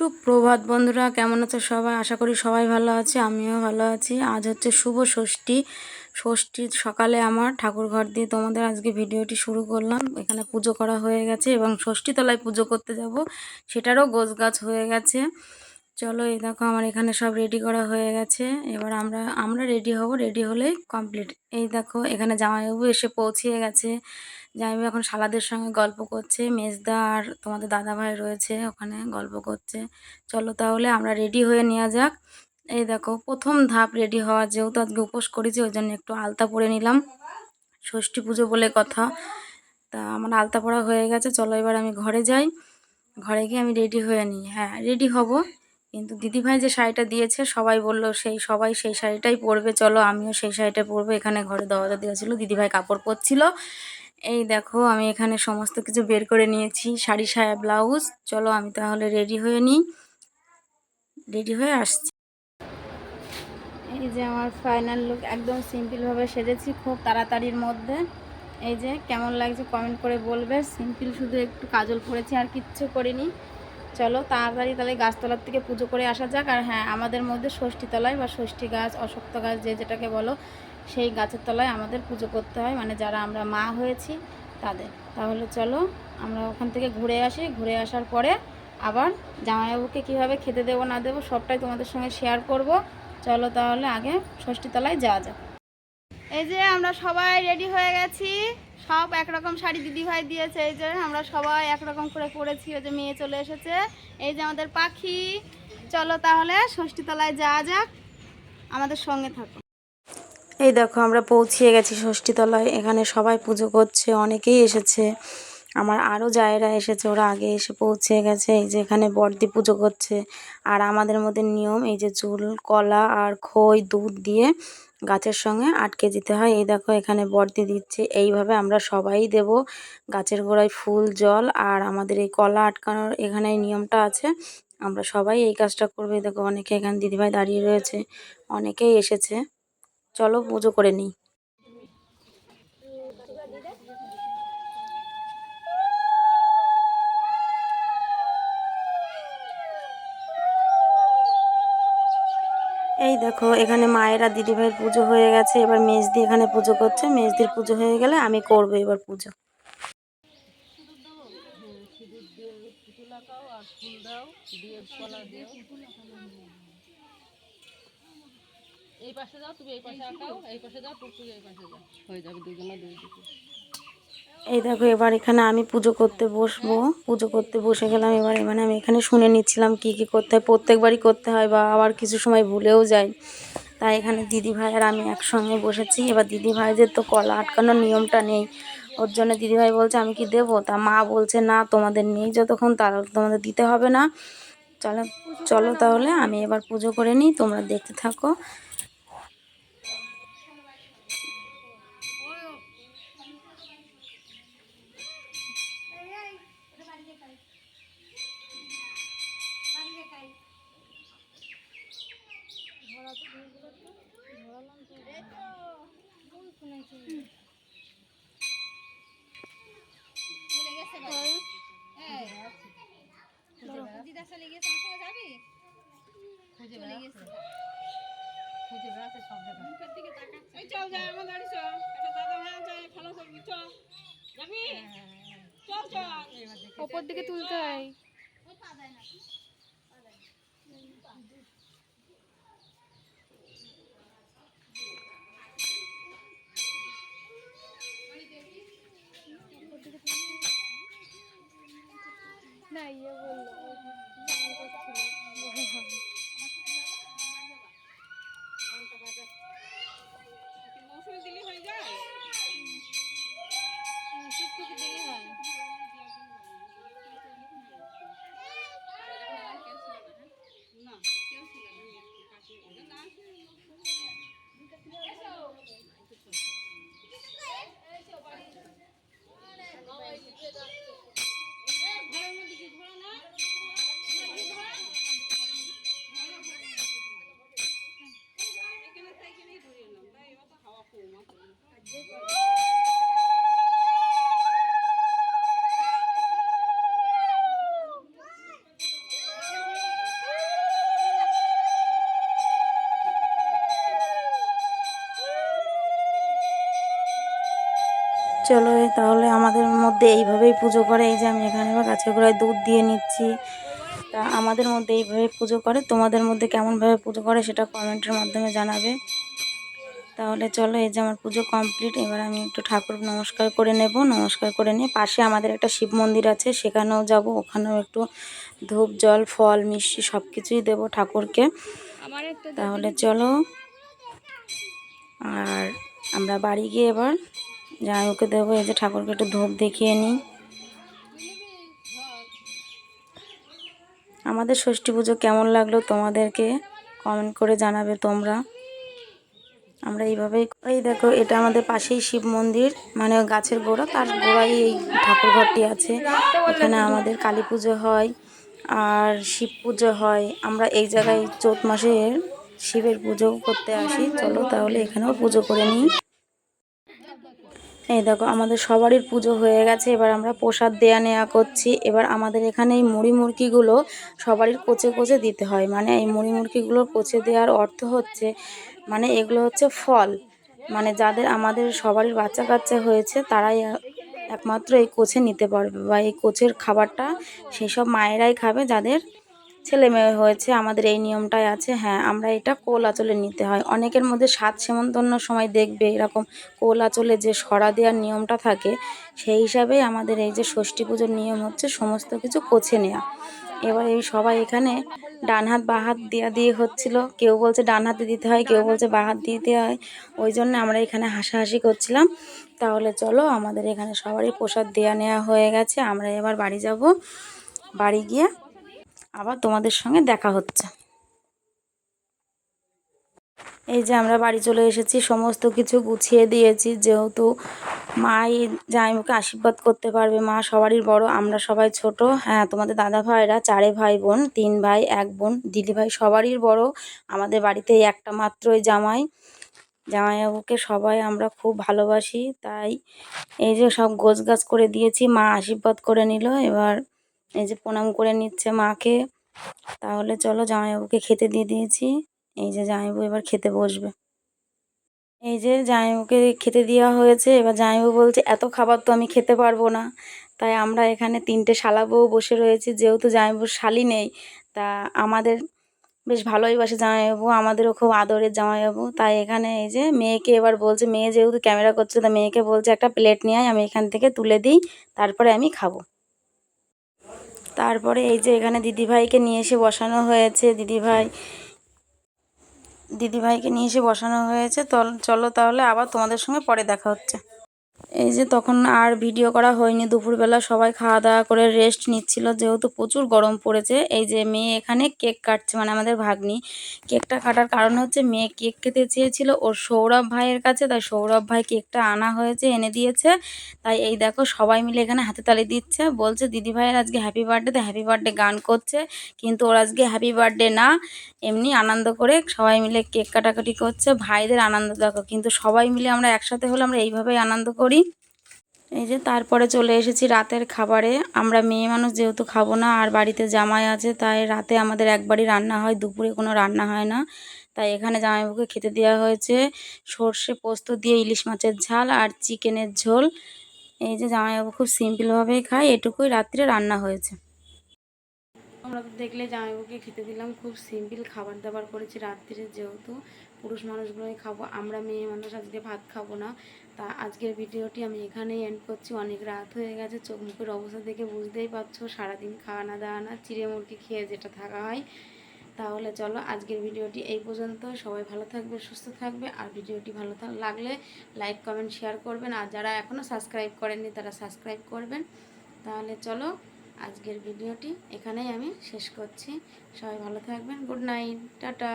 সুপ্রভাত বন্ধুরা, কেমন আছে সবাই? আশা করি সবাই ভালো আছে, আমিও ভালো আছি। আজ হচ্ছে শুভ ষষ্ঠী। ষষ্ঠীর সকালে আমার ঠাকুর ঘর দিয়ে তোমাদের আজকে ভিডিওটি শুরু করলাম। এখানে পুজো করা হয়ে গেছে এবং ষষ্ঠীতলায় পুজো করতে যাব, সেটারও গোছ গাছ হয়ে গেছে। চলো এই দেখো আমার এখানে সব রেডি করা হয়ে গেছে। এবার আমরা আমরা রেডি হব রেডি হলেই কমপ্লিট এই দেখো এখানে জামাইবাবু এসে পৌঁছিয়ে গেছে। জামাইবাবু এখন শালাদের সঙ্গে গল্প করছে। মেজদা আর তোমাদের দাদা ভাই রয়েছে ওখানে গল্প করছে। চলো তাহলে আমরা রেডি হয়ে নেওয়া যাক। এই দেখো প্রথম ধাপ রেডি হওয়া, যেহেতু আজকে উপোস করেছি, ওই জন্য একটু আলতা পরে নিলাম। ষষ্ঠী পুজো বলে কথা। তা আমার আলতা পড়া হয়ে গেছে। চলো এবার আমি ঘরে যাই। ঘরে গিয়ে আমি রেডি হয়ে নিই। হ্যাঁ রেডি হব। কিন্তু দিদিভাই যে শাড়িটা দিয়েছে, সবাই বলল, সেই, সবাই সেই শাড়িটাই পরবে, চলো আমিও সেই শাড়িটা পরবো। এখানে ঘরে দেওয়া দেওয়া দিদিভাই কাপড় পরছিল। এই দেখো, আমি এখানে সমস্ত কিছু বের করে নিয়েছি, শাড়ি সায়া ব্লাউজ। চলো আমি তাহলে রেডি হয়ে নিই। রেডি হয়ে আসছি। এই যে আমার ফাইনাল লুক, একদম সিম্পলভাবে সেজেছি, খুব তাড়াতাড়ির মধ্যে। এই যে কেমন লাগছে কমেন্ট করে বলবে। সিম্পল শুধু একটু কাজল পরেছি, আর কিচ্ছু করিনি। চলো তাড়াতাড়ি তাহলে গাছতলার থেকে পুজো করে আসা যাক। আর হ্যাঁ আমাদের মধ্যে ষষ্ঠী তলায় বা ষষ্ঠী গাছ, অশক্ত গাছ যে যেটাকে বলো, সেই গাছের তলায় আমাদের পুজো করতে হয়। মানে যারা আমরা মা হয়েছি তাদের। তাহলে চলো আমরা ওখান থেকে ঘুরে আসি। ঘুরে আসার পরে আবার জামাইবাবুকে কীভাবে খেতে দেবো, না দেবো, সবটাই তোমাদের সঙ্গে শেয়ার করব। চলো তাহলে আগে ষষ্ঠী তলায় যাওয়া যাক। এই যে আমরা সবাই রেডি হয়ে গেছি। সব একরকম শাড়ি দিদিভাই দিয়েছে, এই যে আমরা সবাই একরকম করে পরেছি, ওই যে মেয়ে চলে এসেছে। এই যে আমাদের পাখি। চলো তাহলে ষষ্ঠীতলায় যাওয়া যাক, আমাদের সঙ্গে থাকো। এই দেখো, আমরা পৌঁছিয়ে গেছি ষষ্ঠীতলায়। এখানে সবাই পুজো করছে, অনেকেই এসেছে। আমার আরও জায়েরা এসেছে, ওরা আগে এসে পৌঁছে গেছে। এই যে এখানে বর্দি পুজো করছে। আর আমাদের মধ্যে নিয়ম, এই যে চুল, কলা আর খই, দুধ দিয়ে গাছের সঙ্গে আটকে দিতে হয়। এই দেখো, এখানে বর্দি দিচ্ছে। এইভাবে আমরা সবাই দেব গাছের গোড়ায় ফুল, জল আর আমাদের এই কলা আটকানোর এখানে নিয়মটা আছে। আমরা সবাই এই কাজটা করব। দেখো, অনেকে এখানে দিদিভাই দাঁড়িয়ে রয়েছে, অনেকেই এসেছে। চলো পুজো করে নিই। দেখো, এখানে মায়েরা দিদিভাইয়ের পুজো হয়ে গেছে, এবার মেজদি এখানে পুজো করছে। মেজদির পুজো হয়ে গেলে আমি করব এবার পুজো। এই পাশে যাও, তুমি এই পাশে আঁকাও, এই পাশে যাও টুকটুক এই পাশে যাও। হয়ে যাবে দুজনে দুই দিকে। এই দেখো, এবার এখানে আমি পুজো করতে বসবো। পুজো করতে বসে গেলাম, এবার মানে আমি এখানে শুনে নিচ্ছিলাম কি কি করতে হয়। প্রত্যেকবারই করতে হয় বা আবার কিছু সময় ভুলেও যাই। তাই এখানে দিদি ভাই আর আমি একসঙ্গে বসেছি। এবার দিদি ভাইদের তো কলা আটকানোর নিয়মটা নেই। ওর জন্য দিদিভাই বলছে, আমি কি দেবো? তা মা বলছে, না, তোমাদের নেই যতক্ষণ, তার তোমাদের দিতে হবে না। চলো চলো তাহলে, আমি এবার পুজো করে নিই, তোমরা দেখতে থাকো খুঁজে বেড়াচ্ছে খুঁজে বেড়াচ্ছে সব জায়গায় এই চল যাই আমার গাড়ি চল একটা দাদা ভাই আছে ফলো করবি চল যাবি চল চল ওপর দিকে তুলতে হয়। না ইয়ে বলল। চলো এই তাহলে আমাদের মধ্যে এইভাবেই পুজো করে। এই যে আমি এখানে এবার গাছের গোড়ায় দুধ দিয়ে নিচ্ছি। তা আমাদের মধ্যে এইভাবে পুজো করে। তোমাদের মধ্যে কেমনভাবে পুজো করে সেটা কমেন্টের মাধ্যমে জানাবে। তাহলে চলো এই যে আমার পুজো কমপ্লিট। এবার আমি একটু ঠাকুর নমস্কার করে নেব। নমস্কার করে নিয়ে পাশে আমাদের একটা শিব মন্দির আছে। সেখানেও যাব। ওখানেও একটু ধূপ জল ফল মিষ্টি সব কিছুই দেবো ঠাকুরকে। তাহলে চলো। আর আমরা বাড়ি গিয়ে এবার জামাইকে দেবো। এই যে ঠাকুরকে একটু ধূপ দেখিয়ে নিই। আমাদের ষষ্ঠী পুজো কেমন লাগল তোমাদেরকে? কমেন্ট করে জানাবে তোমরা। আমরা এইভাবেই এই দেখো, এটা আমাদের পাশেই শিব মন্দির মানে গাছের গোড়া। তার গোড়ায় এই ঠাকুর ঘরটি আছে। এখানে আমাদের কালী পুজো হয়, আর শিব পুজো হয়। আমরা এই জায়গায় চৈত মাসে শিবের পুজো করতে আসি। চলো তাহলে এখানেও পুজো করে নিই। এই দেখো, আমাদের সবারই পুজো হয়ে গেছে। এবার আমরা প্রসাদ দেয়া নেয়া করছি। এবার আমাদের এখানে এই মুড়ি মুরগিগুলো সবারই কোচে কোচে দিতে হয়। মানে এই মুড়ি মুরগিগুলো কোচে দেওয়ার অর্থ হচ্ছে মানে এগুলো হচ্ছে ফল। মানে যাদের আমাদের সবারই বাচ্চা কাচ্চা হয়েছে, তারাই একমাত্র এই কোচে নিতে পারবে বা এই কোচের খাবারটা সেই সব মায়েরাই খাবে যাদের ছেলে মেয়ে হয়েছে, আমাদের এই নিয়মটাই আছে। হ্যাঁ আমরা এটা কোল আঁচলে নিতে হয়। অনেকের মধ্যে সাত সেমন্তন্য সময় দেখবে এরকম কোল আঁচলে যে সরা দেওয়ার নিয়মটা থাকে, সেই হিসাবে আমাদের এই যে ষষ্ঠী পুজোর নিয়ম হচ্ছে সমস্ত কিছু কোচে নেওয়া এবার এই সবাই এখানে ডান হাত, বা হাত দেওয়া দিয়ে হচ্ছিল। কেউ বলছে ডান হাতে দিতে হয়, কেউ বলছে বা হাত দিতে হয়। ওই জন্য আমরা এখানে হাসাহাসি করছিলাম। তাহলে চলো, আমাদের এখানে সবারই প্রসাদ দেওয়া নেওয়া হয়ে গেছে। আমরা এবার বাড়ি যাব। বাড়ি গিয়ে আবার তোমাদের সঙ্গে দেখা হচ্ছে। এই যে আমরা বাড়ি চলে এসেছি, সমস্ত কিছু গুছিয়ে দিয়েছি। যেহেতু মাই জামাইবাবুকে আশীর্বাদ করতে পারবে, মা সবারই বড়, আমরা সবাই ছোট। হ্যাঁ তোমাদের দাদা ভাইরা, চারে ভাই বোন, তিন ভাই, এক বোন, দিদি ভাই সবারই বড়। আমাদের বাড়িতে একটা মাত্রই জামাই। জামাইবাবুকে সবাই আমরা খুব ভালোবাসি, তাই এই যে সব গোছ গাছ করে দিয়েছি, মা আশীর্বাদ করে নিল। এবার এই যে প্রণাম করে নিচ্ছে মাকে। তাহলে চলো জামাইবাবুকে খেতে দিয়ে দিয়েছি। এই যে জামাইবাবু এবার খেতে বসবে। এই যে জামাইবাবুকে খেতে দেওয়া হয়েছে। এবার জামাইবাবু বলছে, এত খাবার তো আমি খেতে পারব না। তাই আমরা এখানে তিনটে শালা বউ বসে রয়েছি। যেহেতু জামাইবাবুর শালি নেই, তা আমাদের বেশ ভালোই বাসে জামাইবাবু। আমাদেরও খুব আদরের জামাইবাবু। তাই এখানে এই যে মেয়েকে এবার বলছে, মেয়ে যেহেতু ক্যামেরা করছে, তা মেয়েকে বলছে, একটা প্লেট নিয়ে আমি এখান থেকে তুলে দিই, তারপরে আমি খাব। তারপরে এই যে এখানে দিদিভাইকে নিয়ে এসে বসানো হয়েছে, দিদিভাই, দিদিভাইকে নিয়ে এসে বসানো হয়েছে। চলো তাহলে আবার তোমাদের সঙ্গে পরে দেখা হচ্ছে। এই যে তখন আর ভিডিও করা হয়নি, দুপুরবেলা সবাই খাওয়া দাওয়া করে রেস্ট নিচ্ছিল, যেহেতু প্রচুর গরম পড়েছে। এই যে মেয়ে এখানে কেক কাটছে মানে আমাদের ভাগ্নি। কেকটা কাটার কারণ হচ্ছে মেয়ে কেক খেতে চেয়েছিল ওর সৌরভ ভাইয়ের কাছে, তাই সৌরভ ভাই কেকটা আনা হয়েছে, এনে দিয়েছে। তাই এই দেখো সবাই মিলে এখানে হাতে তালি দিচ্ছে, বলছে দিদি ভাইয়ের আজকে হ্যাপি বার্থডে তো হ্যাপি বার্থডে গান করছে। কিন্তু ওর আজকে হ্যাপি বার্থডে না, এমনি আনন্দ করে সবাই মিলে কেক কাটাকাটি করছে, ভাইদের আনন্দ দেখো। কিন্তু সবাই মিলে আমরা একসাথে হলে আমরা এইভাবেই আনন্দ করি। এই যে তারপরে চলে এসেছি রাতের খাবারে। আমরা মেয়ে মানুষ যেহেতু খাব না, আর বাড়িতে জামাই আছে, তাই রাতে আমাদের একবারই রান্না হয়, দুপুরে কোনো রান্না হয় না। তাই এখানে জামাইবাবুকে খেতে দেওয়া হয়েছে। সর্ষে পোস্ত দিয়ে ইলিশ মাছের ঝাল আর চিকেনের ঝোল। এই যে জামাইবাবু খুব সিম্পলভাবেই খায়, এটুকুই রাত্রে রান্না হয়েছে। আমরা তো দেখলে জামাইবাবুকে খেতে দিলাম, খুব সিম্পল খাবার দাবার করেছি রাত্রিরে যেহেতু। পুরুষ মানুষগুলোই খাব, আমরা মেয়ে মানুষ আজকে ভাত খাব না। তা আজকের ভিডিওটি আমি এখানেই এন্ড করছি। অনেক রাত হয়ে গেছে, চোখ মুখের অবস্থা দেখে বুঝতেই পারছ, সারাদিন খাওয়া না দাওয়া না চিড়ে মুরগি খেয়ে যেটা থাকা হয়। তাহলে চলো আজকের ভিডিওটি এই পর্যন্ত। সবাই ভালো থাকবে, সুস্থ থাকবে, আর ভিডিওটি ভালো লাগলে লাইক কমেন্ট শেয়ার করবেন। আর যারা এখনও সাবস্ক্রাইব করেননি, তারা সাবস্ক্রাইব করবেন। তাহলে চলো আজকের ভিডিওটি এখানেই আমি শেষ করছি। সবাই ভালো থাকবেন। Good night. টাটা।